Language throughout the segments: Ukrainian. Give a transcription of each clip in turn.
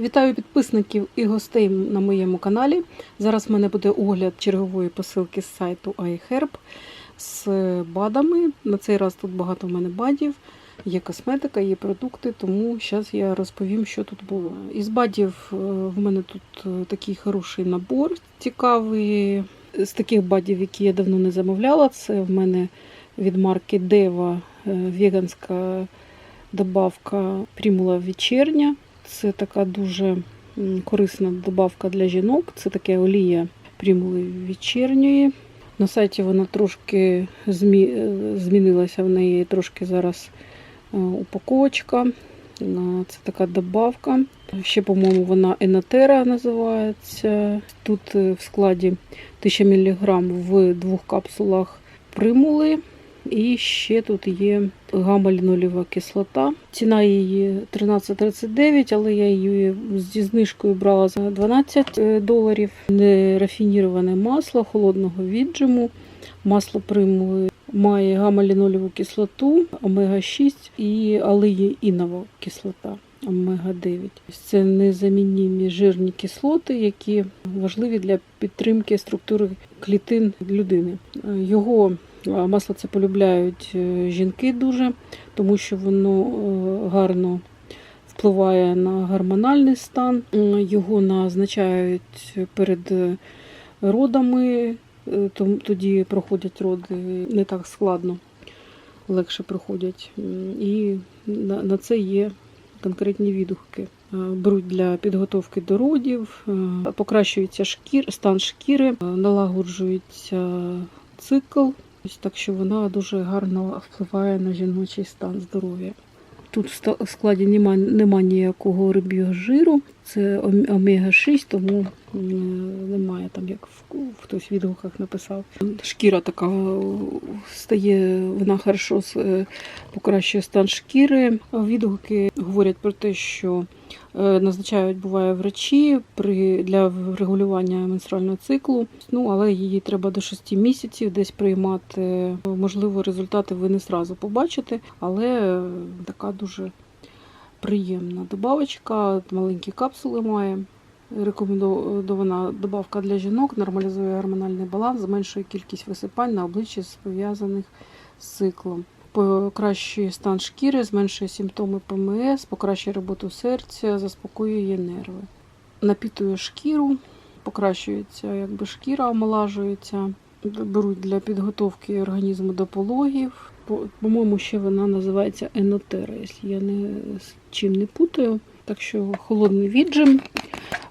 Вітаю підписників і гостей на моєму каналі. Зараз в мене буде огляд чергової посилки з сайту iHerb з бадами. На цей раз тут багато в мене бадів, є косметика, є продукти, тому зараз я розповім, що тут було. Із бадів е, в мене тут е, такий хороший набор цікавий. З таких бадів, які я давно не замовляла, це в мене від марки е, веганська добавка Примула вечірня. Це така дуже корисна добавка для жінок. Це таке олія Примули вечірньої. На сайті вона трошки змі... е, змінилася в неї трошки зараз е, упаковочка. Це така добавка. Ще, по-моєму, вона Енотера називається. Тут е, в складі 1000 мг в двох капсулах примули. І ще тут є гамма-лінолєва кислота. Ціна її 13,39, але я її зі знижкою брала за 12 доларів. Нерафініроване масло холодного віджиму. Масло примули має гамма-лінолєву кислоту, омега-6 і але є інова кислота. Омега-9. Це незамінні жирні кислоти, які важливі для підтримки структури клітин людини. Його а Масло це полюбляють е, жінки дуже, тому що воно е, гарно впливає на гормональний стан. Його назначають перед е, родами, тоді проходять роди не так складно, легше проходять. І на це є конкретні відгуки. Беруть для підготовки до родів, покращується шкір, стан шкіри, налагоджується цикл. Ось Так що вона дуже гарно впливає на жіночий стан здоров'я. Тут в складі нема, нема ніякого риб'ього жиру, це омега-6, тому немає там, як хтось в відгуках написав. Шкіра така е, стає, вона хорошо е, покращує стан шкіри. Відгуки говорять про те, що назначають буває врачі при для врегулювання менструального циклу. Ну але її треба до 6 місяців десь приймати. Можливо, результати ви не зразу побачите, але е, така дуже приємна добавочка. Маленькі капсули має. Рекомендована добавка для жінок, нормалізує гормональний баланс, зменшує кількість висипань на обличчі пов'язаних з циклом покращує стан шкіри, зменшує симптоми ПМС, покращує роботу серця, заспокоює нерви. Напітує шкіру, покращується якби шкіра, омолажується. Беруть для підготовки організму до пологів. По- По-моєму, ще вона називається енотера, якщо я не з чим не путаю. Так що холодний віджим.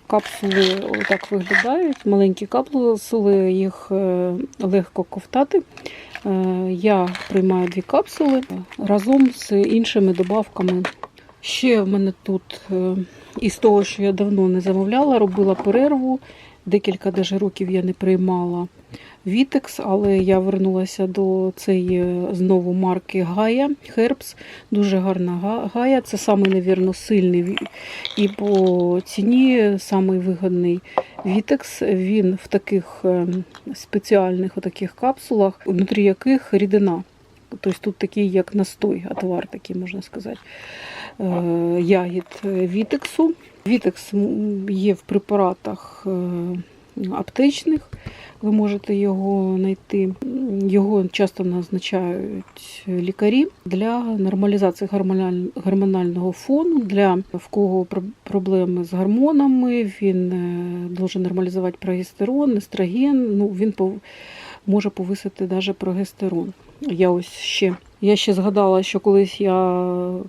Капсули отак виглядають. Маленькі капсули, їх е, легко ковтати. Е, Я приймаю дві капсули разом з іншими добавками. Ще в мене тут е, із того, що я давно не замовляла, робила перерву. Декілька даже років я не приймала Vitex, але я вернулася до цієї знову марки Gaia Herbs. Дуже гарна Га- Gaia. Це самий, навірно, сильний і по ціні самий вигідний Vitex. Він в таких ем, спеціальних отаких капсулах, внутрі яких рідина. Тобто тут такий, як настой, отвар, такий можна сказати, е, ягід вітексу. Вітекс є в препаратах е, аптечних. Ви можете його знайти. Його часто назначають лікарі для нормалізації гормонального фону, для в кого про- проблеми з гормонами. Він е, дуже нормалізувати прогестерон, естроген. Ну, він може повисити навіть прогестерон. Я ось ще я ще згадала, що колись я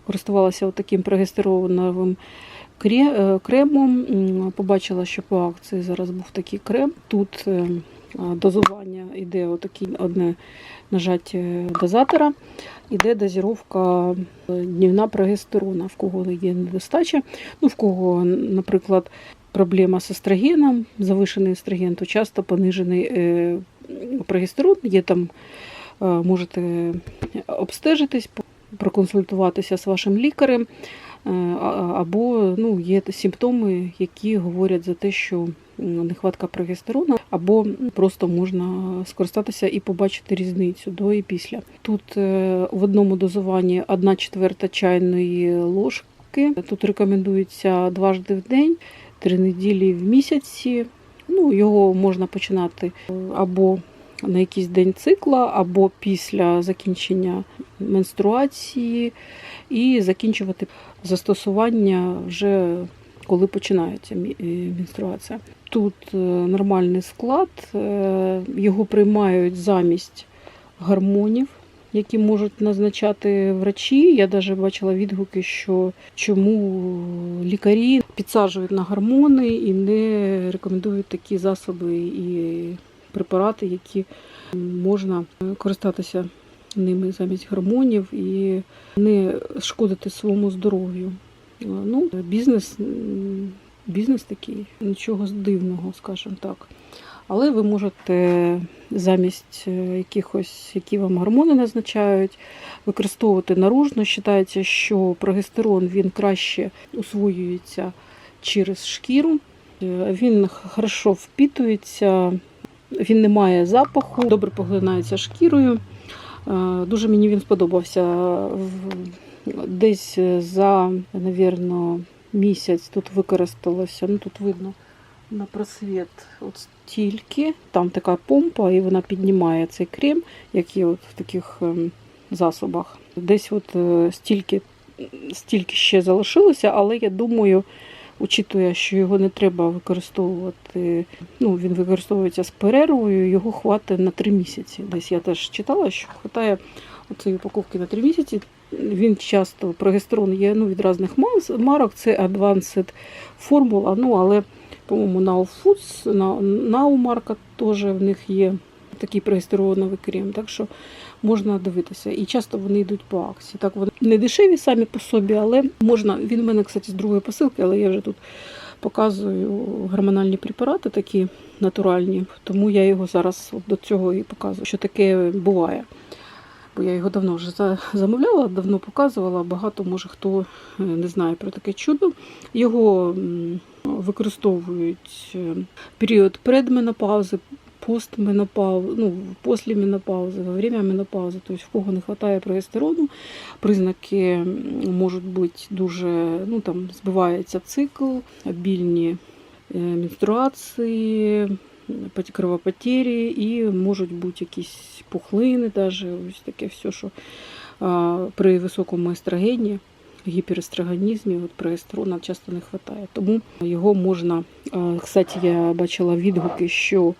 користувалася таким прогестероновим е, кремом. Побачила, що по акції зараз був такий крем. Тут е, дозування йде отакі одне нажаття дозатора. Іде дозіровка е, днівна прогестерона, в кого є недостача. Ну, в кого, наприклад, проблема з естрогеном, завишений естроген, то часто понижений е, прогестерон. Є там, е, можете обстежитись, проконсультуватися з вашим лікарем. Або ну, є симптоми, які говорять за те, що нехватка прогестерону, або просто можна скористатися і побачити різницю до і після. Тут е, в одному дозуванні 1 четверта чайної ложки. Тут рекомендується дважди в день, три неділі в місяці. Ну, його можна починати е, або на якийсь день цикла, або після закінчення менструації, і закінчувати застосування вже коли починається е, менструація. Тут е, нормальний склад, е, його приймають замість гормонів, які можуть назначати врачі. Я навіть бачила відгуки, що чому лікарі підсаджують на гормони і не рекомендують такі засоби і препарати, які можна користатися ними замість гормонів і не шкодити своєму здоров'ю. Ну, бізнес, бізнес такий, нічого дивного, скажімо так. Але ви можете замість е, якихось, які вам гормони назначають, використовувати наружно. Вважається, що прогестерон він краще усвоюється через шкіру. Е, Він хорошо впітується, він не має запаху, добре поглинається шкірою. Е, Дуже мені він сподобався. Десь за, навірно, місяць тут використалося, ну тут видно на просвіт от стільки. Там така помпа, і вона піднімає цей крем, як є от в таких ем, засобах. Десь от е, стільки, стільки ще залишилося, але я думаю, учитує, що його не треба використовувати. Ну, він використовується з перервою, його хватить на 3 місяці. Десь я теж читала, що хватає цієї упаковки на 3 місяці. Він часто прогестерон є ну, від різних марок, це Advanced формула, ну але, по-моєму, Now Foods, Now, марка теж в них є такий прогестероновий крем. Так що можна дивитися. І часто вони йдуть по акції. Так вони не дешеві самі по собі, але можна. Він в мене, кстати, з другої посилки, але я вже тут показую гормональні препарати такі натуральні, тому я його зараз до цього і показую, що таке буває. Бо я його давно вже замовляла, давно показувала. Багато може хто е, не знає про таке чудо. Його використовують е, період предменопаузи, постменопаузи, ну, після во время менопаузи. Тобто, в кого не вистачає прогестерону, признаки можуть бути дуже, ну там збивається цикл, обільні е, менструації, кровопотері і можуть бути якісь пухлини, навіть, ось таке все, що при високому естрогені, гіперестрогенізмі, от прогестерона часто не вистачає. Тому його можна, кстати, я бачила відгуки, що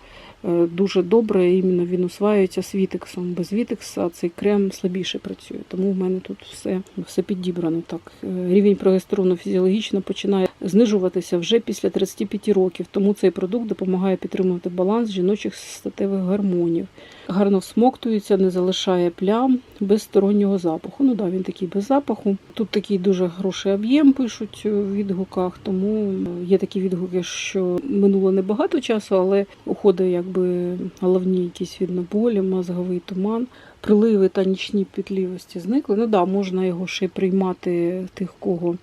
дуже добре іменно він усваюється з вітексом. Без вітекса цей крем слабіше працює. Тому в мене тут все, все підібрано так. Е, Рівень прогестерону фізіологічно починає знижуватися вже після 35 років. Тому цей продукт допомагає підтримувати баланс жіночих статевих гормонів. Гарно всмоктується, не залишає плям без стороннього запаху. Ну да, він такий без запаху. Тут такий дуже хороший об'єм пишуть у відгуках, тому є такі відгуки, що минуло небагато часу, але уходить якби головні якісь видно болі, мозговий туман. Приливи та нічні пітливості зникли. Ну да, можна його ще приймати тих, кого е,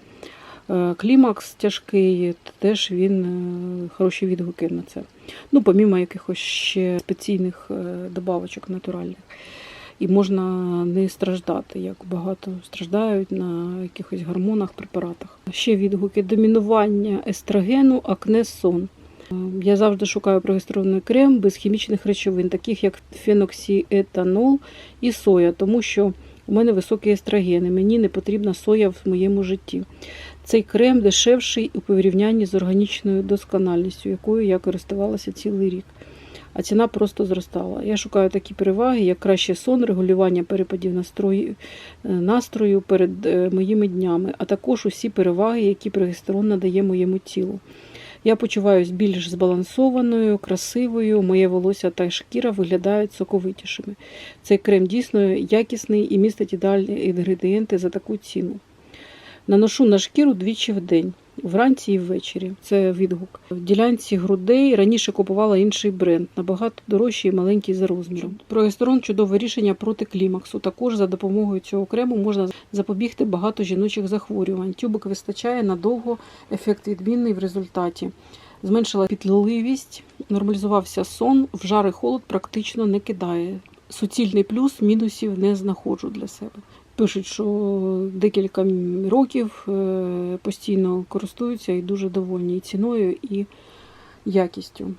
клімакс тяжкий, теж він е, хороші відгуки на це. Ну, помімо якихось ще спеційних е, добавочок натуральних. І можна не страждати, як багато страждають на якихось гормонах, препаратах. Ще відгуки домінування естрогену, акне, сон. Е, Я завжди шукаю прогестеронний крем без хімічних речовин, таких як феноксіетанол і соя, тому що у мене високі естрогени, мені не потрібна соя в моєму житті. Цей крем дешевший у порівнянні з органічною доскональністю, якою я користувалася цілий рік. А ціна просто зростала. Я шукаю такі переваги, як кращий сон, регулювання перепадів настрою, е, настрою перед е, моїми днями, а також усі переваги, які прогестерон надає моєму тілу. Я почуваюся більш збалансованою, красивою, моє волосся та шкіра виглядають соковитішими. Цей крем дійсно якісний і містить ідеальні інгредієнти за таку ціну. Наношу на шкіру двічі в день, вранці і ввечері. Це відгук. В ділянці грудей раніше купувала інший бренд, набагато дорожчий і маленький за розміром. Прогестерон чудове рішення проти клімаксу. Також за допомогою цього крему можна запобігти багато жіночих захворювань. Тюбик вистачає надовго, ефект відмінний в результаті. Зменшила пітливість, нормалізувався сон, в жар і холод практично не кидає. Суцільний плюс, мінусів не знаходжу для себе. Пишуть, що декілька років е, постійно користуються і дуже довольні і ціною, і якістю.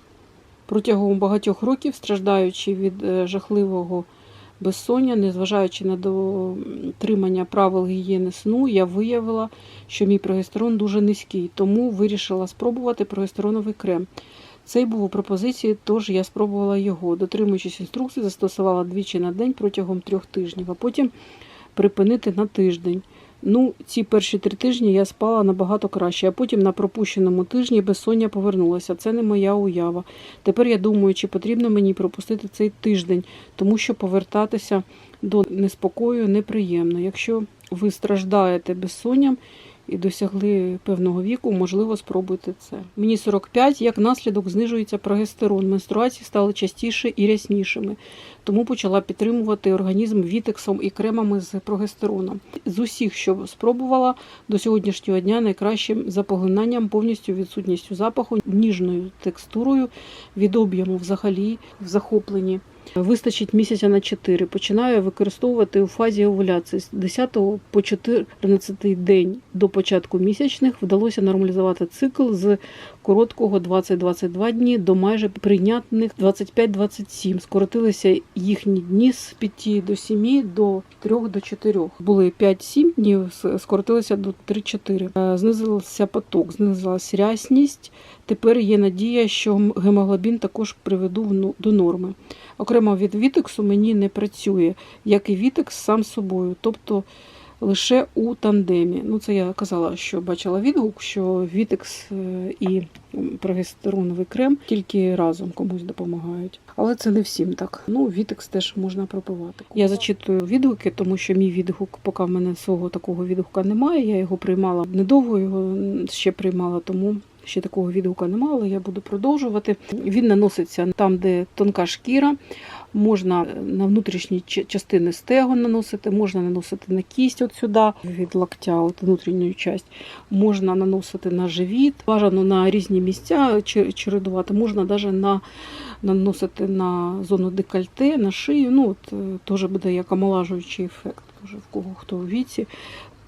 Протягом багатьох років, страждаючи від е, жахливого безсоння, незважаючи на дотримання правил гігієни сну, я виявила, що мій прогестерон дуже низький, тому вирішила спробувати прогестероновий крем. Цей був у пропозиції, тож я спробувала його. Дотримуючись інструкцій, застосувала двічі на день протягом трьох тижнів, а потім припинити на тиждень. Ну, ці перші три тижні я спала набагато краще, а потім на пропущеному тижні безсоння повернулася. Це не моя уява. Тепер я думаю, чи потрібно мені пропустити цей тиждень, тому що повертатися до неспокою неприємно. Якщо ви страждаєте безсонням і досягли певного віку, можливо, спробуйте це. Мені 45, як наслідок знижується прогестерон. Менструації стали частіше і ряснішими, тому почала підтримувати організм вітексом і кремами з прогестероном. З усіх, що спробувала до сьогоднішнього дня, найкращим за поглинанням, повністю відсутністю запаху, ніжною текстурою, від об'єму взагалі в захопленні. Вистачить місяця на 4. Починаю використовувати у фазі овуляції з 10 по 14 день до початку місячних вдалося нормалізувати цикл з короткого 20-22 дні до майже прийнятних 25-27. Скоротилися їхні дні з 5 до 7 до 3 до 4. Були 5-7 днів, скоротилися до 3-4. Е, Знизився поток, знизилася рясність. Тепер є надія, що гемоглобін також приведу ну- до норми. Окремо від вітексу мені не працює, як і вітекс сам собою, тобто лише у тандемі. Ну, це я казала, що бачила відгук, що вітекс е, і прогестероновий крем тільки разом комусь допомагають. Але це не всім так. Ну, вітекс теж можна пропивати. Я зачитую відгуки, тому що мій відгук, поки в мене свого такого відгука немає. Я його приймала недовго, його ще приймала, тому ще такого відгука немає, але я буду продовжувати. Він наноситься там, де тонка шкіра. Можна на внутрішні частини стегон наносити, можна наносити на кість от сюди, від локтя, от внутрішню часть. Можна наносити на живіт, бажано на різні місця чередувати. Можна навіть на, наносити на зону декольте, на шию. Ну, от, е, теж буде як омолажуючий ефект. Тоже в кого хто в віці,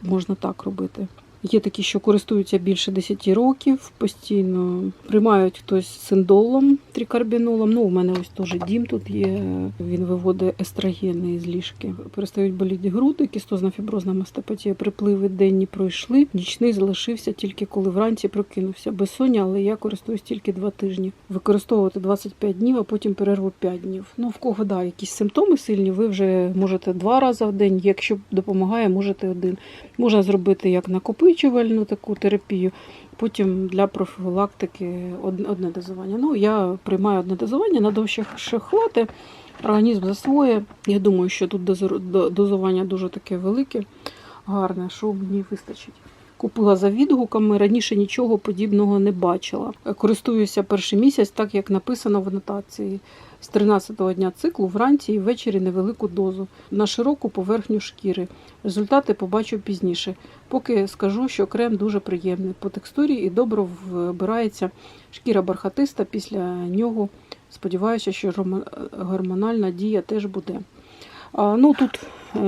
можна так робити. Є такі, що користуються більше 10 років, постійно приймають хтось синдолом, трикарбінолом. Ну, у мене ось теж дім тут є. Він виводить естрогени з ліжки. Перестають боліти груди, кістозна фіброзна мастопатія, припливи денні пройшли. Нічний залишився тільки коли вранці прокинувся. Безсоння, але я користуюсь тільки 2 тижні. Використовувати 25 днів, а потім перерву 5 днів. Ну, в кого да, якісь симптоми сильні, ви вже можете два рази в день. Якщо допомагає, можете один. Можна зробити як накопичувальну таку терапію, потім для профілактики одне дозування. Ну, я приймаю одне дозування, надовше ще хвати, організм засвоює. Я думаю, що тут дозування дуже таке велике, гарне, що мені вистачить. Купила за відгуками, раніше нічого подібного не бачила. Користуюся перший місяць, так як написано в анотації. З 13-го дня циклу вранці і ввечері невелику дозу на широку поверхню шкіри. Результати побачу пізніше. Поки скажу, що крем дуже приємний по текстурі і добре вбирається шкіра бархатиста. Після нього сподіваюся, що гормональна дія теж буде. Ну тут е,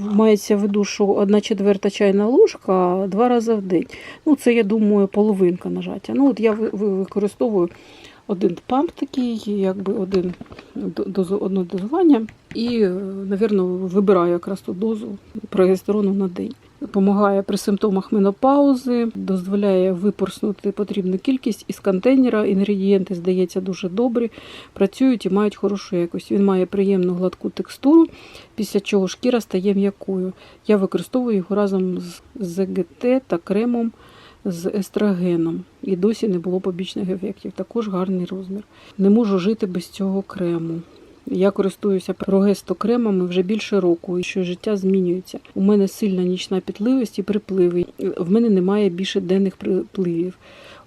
мається в виду, що одна четверта чайна ложка два рази в день. Ну, це, я думаю, половинка нажаття. Ну, от я ви- ви- використовую один памп такий, якби один дозу, одне дозування, і, е, навірно, вибираю якраз ту дозу прогестерону на день. Допомагає при симптомах менопаузи, дозволяє випорснути потрібну кількість із контейнера. Інгредієнти, здається, дуже добрі, працюють і мають хорошу якість. Він має приємну гладку текстуру, після чого шкіра стає м'якою. Я використовую його разом з ЗГТ та кремом з естрогеном. І досі не було побічних ефектів. Також гарний розмір. Не можу жити без цього крему. Я користуюся прогестокремами вже більше року, і що життя змінюється. У мене сильна нічна пітливість і припливи. В мене немає більше денних припливів.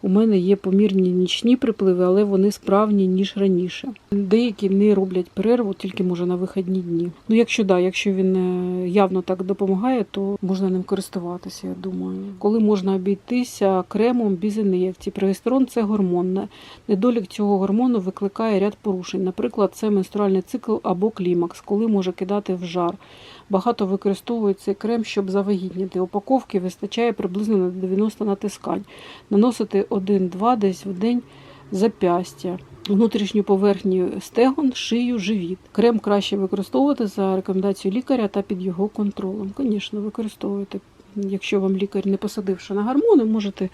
У мене є помірні нічні припливи, але вони справні ніж раніше. Деякі не роблять перерву, тільки може на вихідні дні. Ну, якщо да, якщо він е, явно так допомагає, то можна ним користуватися. Я думаю, коли можна обійтися кремом без ін'єкцій. Прогестерон це гормон. Недолік цього гормону викликає ряд порушень. Наприклад, це менструальний цикл або клімакс, коли може кидати в жар. Багато використовують цей крем, щоб завагітніти. Упаковки вистачає приблизно на 90 натискань. Наносити 1-2 десь в день запястя, внутрішню поверхню стегон, шию, живіт. Крем краще використовувати за рекомендацією лікаря та під його контролем. Звісно, використовуйте. Якщо вам лікар не посадивши на гормони, можете,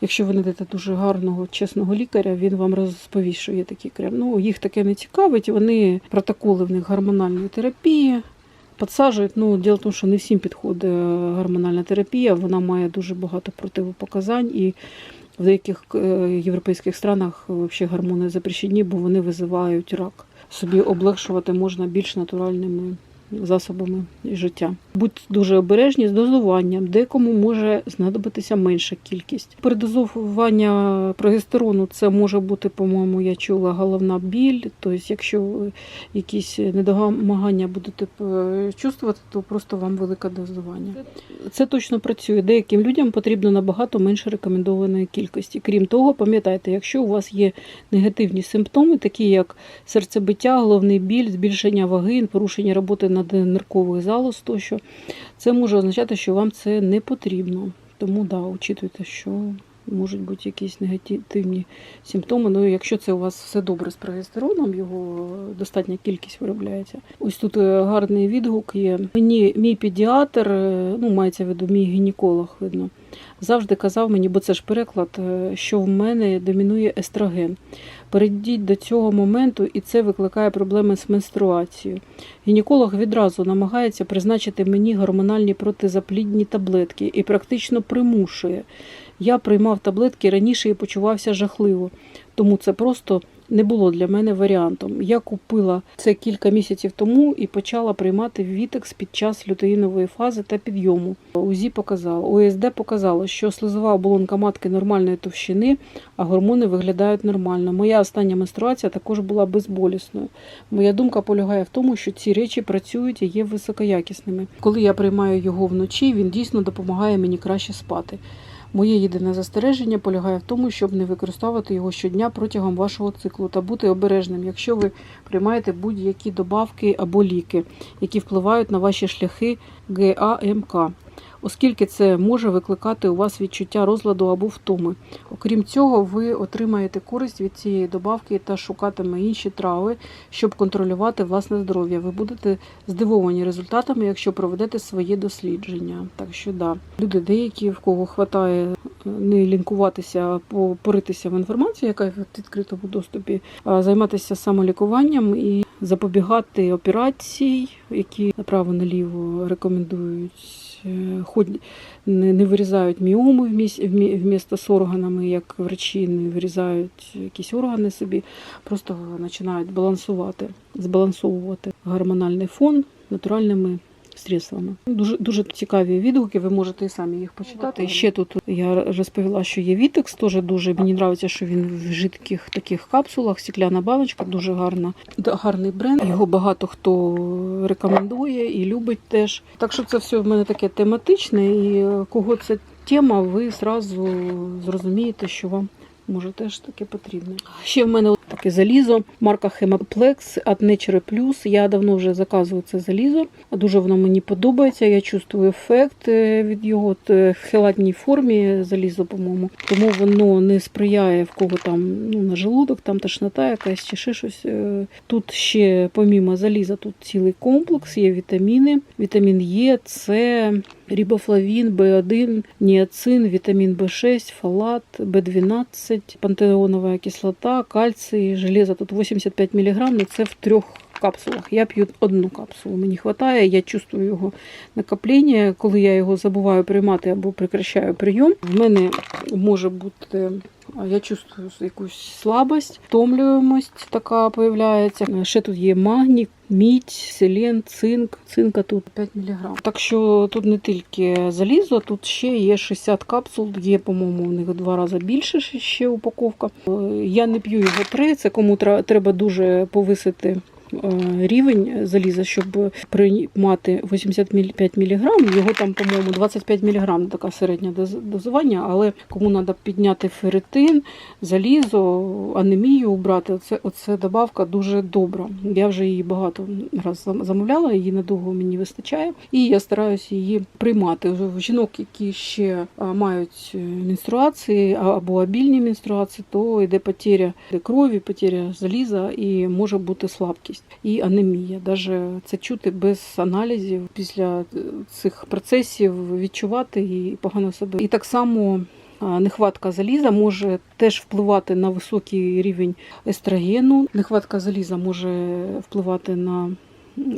якщо ви знайдете дуже гарного, чесного лікаря, він вам розповість, що є такий крем. Ну, їх таке не цікавить. Вони протоколи в них гормональної терапії. Підсаджують. Ну, діло в тому, що не всім підходить гормональна терапія. Вона має дуже багато противопоказань і в деяких е, європейських странах взагалі гормони запрещені, бо вони визивають рак. Собі облегшувати можна більш натуральними засобами життя. Будьте дуже обережні з дозуванням, декому може знадобитися менша кількість. Передозування прогестерону це може бути, по-моєму, я чула головна біль. Тобто, якщо якісь недомагання будете е, чувствувати, то просто вам велике дозування. Це точно працює. Деяким людям потрібно набагато менше рекомендованої кількості. Крім того, пам'ятайте, якщо у вас є негативні симптоми, такі як серцебиття, головний біль, збільшення ваги, порушення роботи надниркових залоз тощо, це може означати, що вам це не потрібно. Тому да, учитуйте, що можуть бути якісь негативні симптоми. Ну, якщо це у вас все добре з прогестероном, його достатня кількість виробляється. Ось тут е, гарний відгук є. Мені мій педіатр, е, ну мається в виду мій гінеколог, видно, завжди казав мені, бо це ж переклад, е, що в мене домінує естроген. Перейдіть до цього моменту, і це викликає проблеми з менструацією. Гінеколог відразу намагається призначити мені гормональні протизаплідні таблетки і практично примушує. Я приймав таблетки раніше і почувався жахливо, тому це просто не було для мене варіантом. Я купила це кілька місяців тому і почала приймати Вітекс під час лютеїнової фази та підйому. УЗІ показало, ОСД показало, що слизова оболонка матки нормальної товщини, а гормони виглядають нормально. Моя остання менструація також була безболісною. Моя думка полягає в тому, що ці речі працюють і є високоякісними. Коли я приймаю його вночі, він дійсно допомагає мені краще спати. Моє єдине застереження полягає в тому, щоб не використовувати його щодня протягом вашого циклу та бути обережним, якщо ви приймаєте будь-які добавки або ліки, які впливають на ваші шляхи ГАМК, оскільки це може викликати у вас відчуття розладу або втоми. Окрім цього, ви отримаєте користь від цієї добавки та шукатиме інші трави, щоб контролювати власне здоров'я. Ви будете здивовані результатами, якщо проведете своє дослідження. Так що да, люди деякі, в кого хватає е, не лінкуватися, а по- поритися в інформації, яка в відкритому доступі, а займатися самолікуванням і запобігати операцій, які направо-наліво рекомендують. Е, Хоч не, вирізають міоми вміс- вмі- вмісто з органами, як врачі не вирізають якісь органи собі, просто починають балансувати, збалансовувати гормональний фон натуральними средствами. Дуже дуже цікаві відгуки. Ви можете і самі їх почитати. І ще тут я розповіла, що є Вітекс. Теж дуже мені подобається, що він в жидких таких капсулах, стекляна баночка, дуже гарна. Гарний бренд. Його багато хто рекомендує і любить теж. Так що це все в мене таке тематичне, і кого це тема, ви зразу зрозумієте, що вам. Може, теж таке потрібне. Ще в мене таке залізо, марка Hemaplex від Nature Plus. Я давно вже заказую це залізо. Дуже воно мені подобається. Я чувствую ефект е, від його От, е, в хелатній формі залізо, по-моєму. Тому воно не сприяє в кого там ну, на желудок, там тошнота якась чи ще щось. Е, Тут ще, помімо заліза, тут цілий комплекс, є вітаміни. Вітамін Е, С, рибофлавін, В1, ніацин, вітамін В6, фолат, В12, пантеонова кислота, кальцій, железо. Тут 85 мг, це в трьох капсулах. Я п'ю одну капсулу, мені вистачає, я чувствую його накоплення. Коли я його забуваю приймати або прекращаю прийом, в мене може бути. Я чувствую якусь слабость, втомлюємость така появляється. Ще тут є магній, мідь, селен, цинк. Цинка тут 5 мг. Так що тут не тільки залізо, тут ще є 60 капсул, є, по-моєму, у них в два рази більше ще упаковка. Е, Я не п'ю його три, це кому треба дуже повисити рівень заліза, щоб приймати 85 мг, його там, по-моєму, 25 мг така середня дозування, але кому треба підняти ферритин, залізо, анемію убрати, оце, оце добавка дуже добра. Я вже її багато раз замовляла, її надовго мені вистачає, і я стараюся її приймати. Жінок, які ще мають е, менструації або обільні менструації, то йде потеря крові, потеря заліза і може бути слабкість і анемія. Даже це чути без аналізів після е, цих процесів відчувати і погано себе. І так само. Нехватка заліза може теж впливати на високий рівень естрогену. Нехватка заліза може впливати на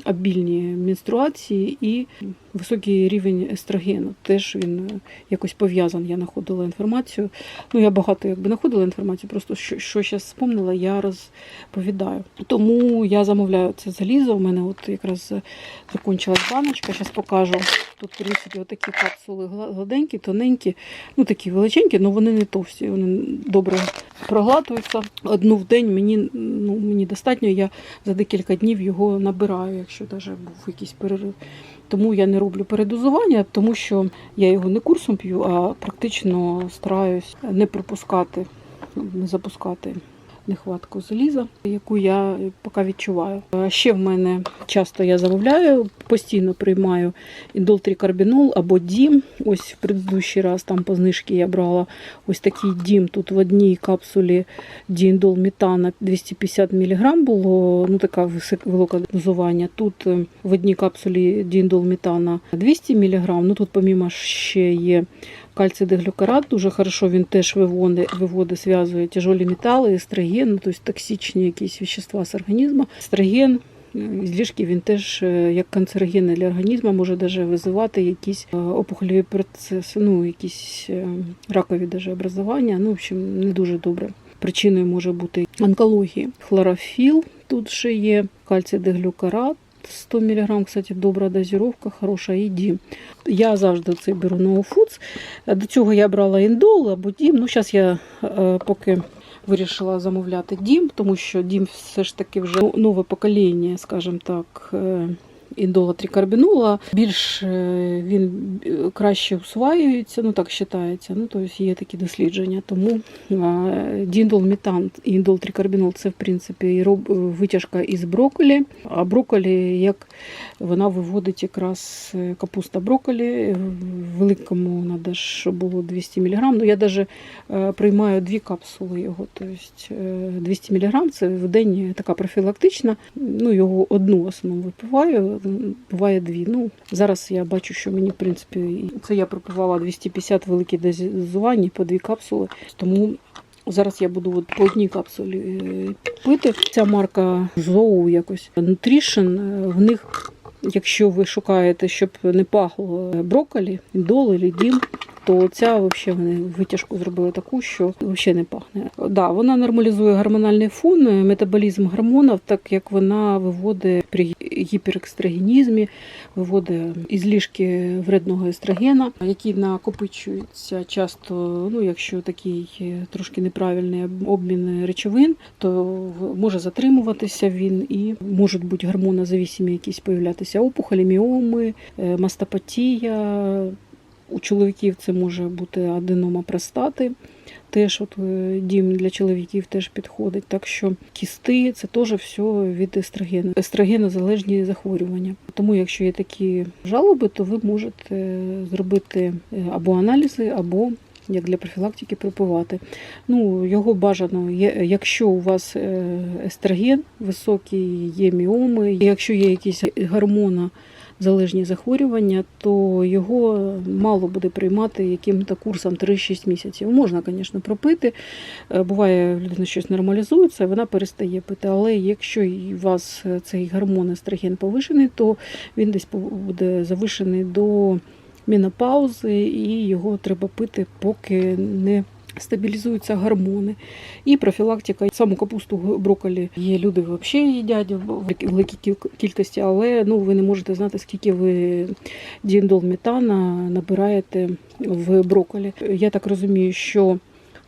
обільні менструації і високий рівень естрогену. Теж він е, якось пов'язаний. Я знаходила інформацію. Ну, я багато якби знаходила інформацію, просто що, що зараз спомнила, я розповідаю. Тому я замовляю це залізо. У мене от якраз е, закінчилась баночка. Зараз покажу. Тут трішки отакі капсули гладенькі, тоненькі, ну такі величенькі, але вони не товсті, вони добре проглатуються. Одну в день мені, ну, мені достатньо, я за декілька днів його набираю, якщо навіть був якийсь перерив. Тому я не роблю передозування, тому що я його не курсом п'ю, а практично стараюсь не пропускати, не запускати нехватку заліза, яку я поки відчуваю. Ще в мене часто я замовляю, постійно приймаю індолтрикарбінол або дім. Ось в предыдущий раз там по знижці я брала ось такий дім. Тут в одній капсулі дііндол метана 250 мг було, ну така висок- дозування. Тут е, в одній капсулі дііндол метана 200 мг. Ну тут помімо ще є кальций деглюкарат, дуже хорошо він теж виводить, виводить зв'язує тяжолі метали, естроген, ну, тобто токсичні якісь вещества з організму. Естроген, злишки він теж е, як канцерогенний для організму може даже визивати якісь е, опухолеві процеси, ну якісь е, ракові даже образування. Ну, в общем, не дуже добре. Причиною може бути онкології. Хлорофіл тут ще є, кальцій деглюкарат. 100 мг, кстати, добра дозировка, хороша і дім. Я завжди це беру Foods. До цього я брала індол або дім. Ну, зараз я е, поки вирішила замовляти дім, тому що дім все ж таки вже нове покоління, скажімо так. Індола трикарбінола більш е, він е, краще усваюється, ну так вважається. Ну тобто є такі дослідження. Тому е, діндол метан і індол трикарбінол це в принципі витяжка із брокколі. А брокколі, як вона виводить якраз капуста брокколі, великому треба, щоб було 200 мг. Ну я навіть приймаю дві капсули його, тобто е, 200 мг це в день така профілактична. Ну його одну в основному випиваю, буває дві. Ну зараз я бачу, що мені в принципі це я пропивала 250 великі дозування по дві капсули, тому. Зараз я буду от по одній капсулі е, пити. Ця марка Zoe якось Nutrition, е, в них, якщо ви шукаєте, щоб не пахло брокколі, індол дім, то ця взагалі вони витяжку зробили таку, що взагалі не пахне. Да, вона нормалізує гормональний фон, е, метаболізм гормонів, так як вона виводить при гіперекстрагенізмі, виводить ізлішки вредного естрогена, які накопичуються часто, ну якщо такий е, трошки неправильний обмін речовин, то може затримуватися він і можуть бути гормонозависимі якісь появлятися опухолі, міоми, е, мастопатія. У чоловіків це може бути аденома простати. Теж от е, дім для чоловіків теж підходить. Так що кісти це теж все від естрогену. Естрогенозалежні захворювання. Тому, якщо є такі жалоби, то ви можете зробити е, або аналізи, або як для профілактики пропивати. Ну, його бажано, якщо у вас е, естроген високий, є міоми, якщо є якісь гормони, залежні захворювання, то його мало буде приймати яким-то курсом 3-6 місяців. Можна, звісно, пропити. Е, Буває, людина щось нормалізується, вона перестає пити. Але якщо у вас е, цей гормон естроген повишений, то він десь буде завишений до менопаузи, і його треба пити, поки не стабілізуються гормони. І профілактика. Саму капусту брокколі є люди взагалі їдять в великій- кількості, але ну, ви не можете знати, скільки ви дііндол метана набираєте в брокколі. Я так розумію, що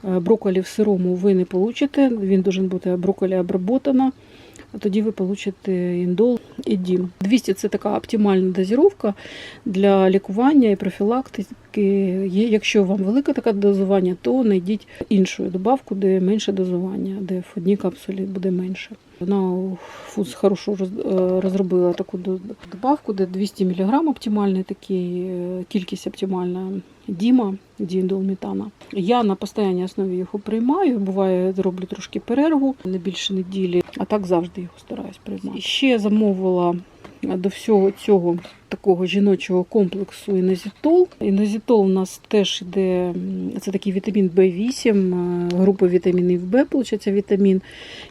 е, брокколі в сирому ви не получите. Він має бути брокколі обработана тоді ви получите індол і дім. 200 це така оптимальна дозировка для лікування і профілактики. Якщо вам велике таке дозування, то знайдіть іншу добавку, де менше дозування, де в одній капсулі буде менше. Вона Фудс хорошо е, розробила таку добавку, де 200 мг оптимальний такий, е, кількість оптимальна Діма, дііндолметана. Я на постійній основі його приймаю. Буває, зроблю трошки перерву, не більше неділі, а так завжди його стараюсь приймати. Ще замовила до всього цього такого жіночого комплексу інозітол. Інозітол у нас теж йде, це такий вітамін В8, е, група вітамінів В, виходить, вітамін,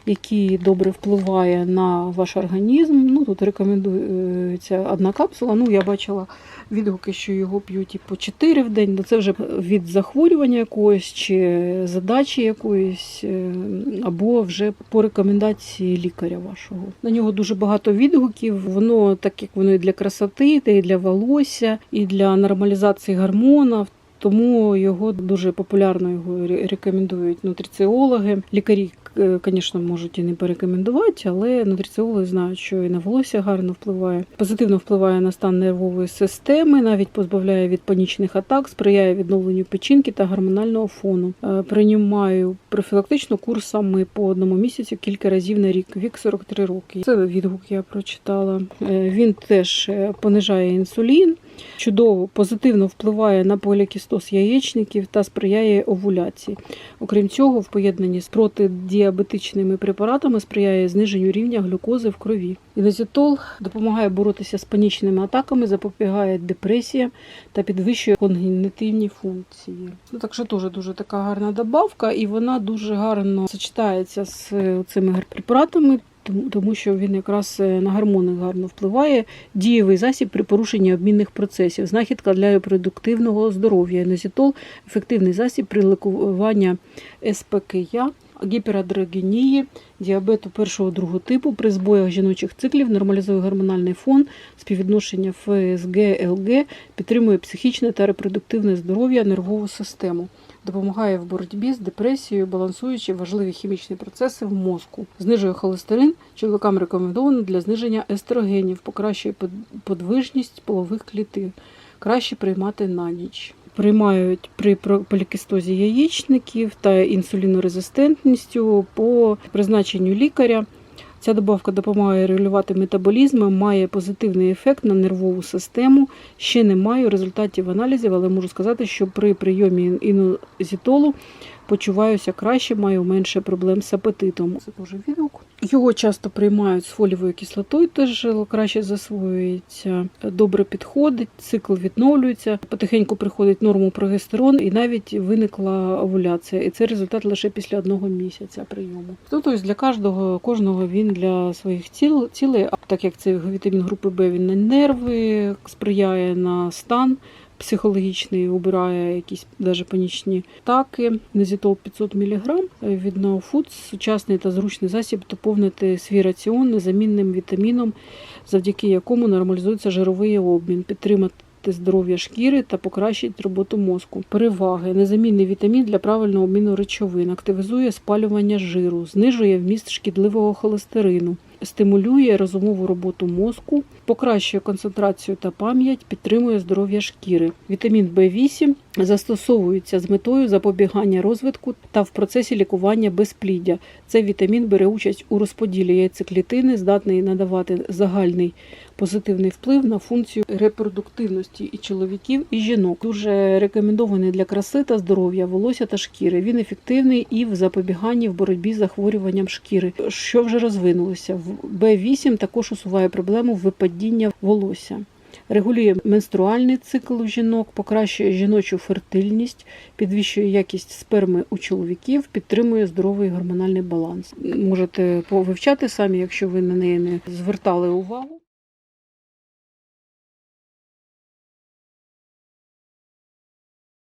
який добре впливає на ваш організм. Ну, тут рекомендується одна капсула. Ну, я бачила відгуки, що його п'ють і по 4 в день. Ну, це вже від захворювання якогось чи задачі якоїсь, е, або вже по рекомендації лікаря вашого. На нього дуже багато відгуків. Воно, так як воно і для красоти, та і для волосся, і для нормалізації гормонів. Тому його дуже популярно його рекомендують нутриціологи. Лікарі, звісно, можуть і не порекомендувати, але нутриціологи знають, що і на волосся гарно впливає. Позитивно впливає на стан нервової системи, навіть позбавляє від панічних атак, сприяє відновленню печінки та гормонального фону. Е, Приймаю профілактично курсами по одному місяцю кілька разів на рік. Вік 43 роки. Це відгук я прочитала. Е, Він теж е, понижає інсулін чудово позитивно впливає на полікістоз яєчників та сприяє овуляції. Окрім цього, в поєднанні з протидіабетичними препаратами сприяє зниженню рівня глюкози в крові. Інозітол допомагає боротися з панічними атаками, запобігає депресіям та підвищує когнітивні функції. Ну, так що теж дуже така гарна добавка, і вона дуже гарно сочетається з цими препаратами. Тому, що він якраз е, на гормони гарно впливає. Дієвий засіб при порушенні обмінних процесів, знахідка для репродуктивного здоров'я. Енозітол – ефективний засіб при лікуванні СПКЯ, гіперадрогенії, діабету першого другого типу, при збоях жіночих циклів, нормалізує гормональний фон, співвідношення ФСГ, ЛГ, підтримує психічне та репродуктивне здоров'я, нервову систему. Допомагає в боротьбі з депресією, балансуючи важливі хімічні процеси в мозку. Знижує холестерин. Чоловікам рекомендовано для зниження естрогенів, покращує подвижність полових клітин. Краще приймати на ніч. Приймають при полікістозі яєчників та інсулінорезистентністю по призначенню лікаря. Ця добавка допомагає регулювати метаболізм, має позитивний ефект на нервову систему. Ще не маю результатів аналізів, але можу сказати, що при прийомі інозітолу почуваюся краще, маю менше проблем з апетитом. Це теж відгук. Його часто приймають з фолієвою кислотою, теж краще засвоюється, добре підходить, цикл відновлюється, потихеньку приходить норму прогестерон, і навіть виникла овуляція. І це результат лише після одного місяця прийому. Ну, тобто для кожного, кожного він для своїх ціл, цілей, а так як це вітамін групи Б, він на нерви сприяє на стан психологічний, убирає якісь даже панічні атаки. Незітол 500 мг від Now Foods – сучасний та зручний засіб доповнити свій раціон незамінним вітаміном, завдяки якому нормалізується жировий обмін, підтримати здоров'я шкіри та покращить роботу мозку. Переваги: незамінний вітамін для правильного обміну речовин, активізує спалювання жиру, знижує вміст шкідливого холестерину, стимулює розумову роботу мозку, покращує концентрацію та пам'ять, підтримує здоров'я шкіри. Вітамін В8 застосовується з метою запобігання розвитку та в процесі лікування безпліддя. Цей вітамін бере участь у розподілі яйцеклітини, здатний надавати загальний позитивний вплив на функцію репродуктивності і чоловіків, і жінок. Дуже рекомендований для краси та здоров'я, волосся та шкіри. Він ефективний і в запобіганні в боротьбі з захворюванням шкіри, що вже розвинулося. В Б8 також усуває проблему випадіння волосся. Регулює менструальний цикл у жінок, покращує жіночу фертильність, підвищує якість сперми у чоловіків, підтримує здоровий гормональний баланс. Можете повивчати самі, якщо ви на неї не звертали увагу.